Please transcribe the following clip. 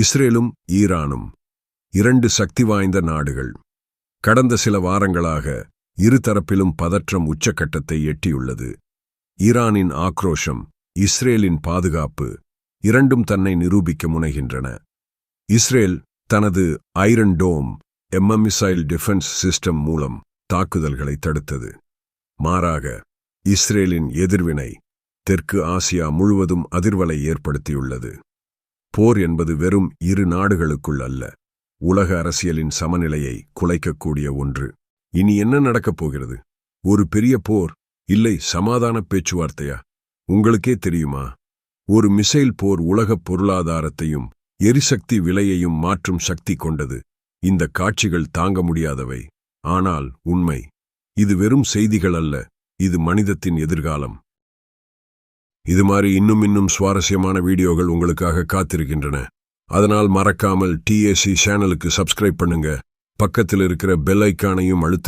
இஸ்ரேலும் ஈரானும் இரண்டு சக்தி வாய்ந்த நாடுகள். கடந்த சில வாரங்களாக இருதரப்பிலும் பதற்றம் உச்சக்கட்டத்தை எட்டியுள்ளது. ஈரானின் ஆக்ரோஷம் இஸ்ரேலின் பாதுகாப்பு இரண்டும் தன்னை நிரூபிக்க முனைகின்றன. இஸ்ரேல் தனது ஐரன் டோம் எம்எம்மிசைல் டிஃபென்ஸ் சிஸ்டம் மூலம் தாக்குதல்களை தடுத்தது. மாறாக இஸ்ரேலின் எதிர்வினை தெற்கு ஆசியா முழுவதும் அதிர்வலை ஏற்படுத்தியுள்ளது. போர் என்பது வெறும் இரு நாடுகளுக்குள் அல்ல. உலக அரசியலின் சமநிலையை குலைக்கக்கூடிய ஒன்று. இனி என்ன நடக்கப் போகிறது? ஒரு பெரிய போர்? இல்லை சமாதான பேச்சுவார்த்தையா? உங்களுக்கே தெரியுமா? ஒரு மிசைல் போர் உலகப் பொருளாதாரத்தையும் எரிசக்தி விலையையும் மாற்றும் சக்தி கொண்டது. இந்த காட்சிகள் தாங்க முடியாதவை. ஆனால் உண்மை. இது வெறும் செய்திகள் அல்ல. இது மனிதத்தின் எதிர்காலம். இது மாதிரி இன்னும் இன்னும் சுவாரஸ்யமான வீடியோகள் உங்களுக்காக காத்திருக்கின்றன. அதனால் மறக்காமல் டிஏசி சேனலுக்கு சப்ஸ்கிரைப் பண்ணுங்க. பக்கத்தில் இருக்கிற பெல் ஐக்கானையும் அழுத்துங்க.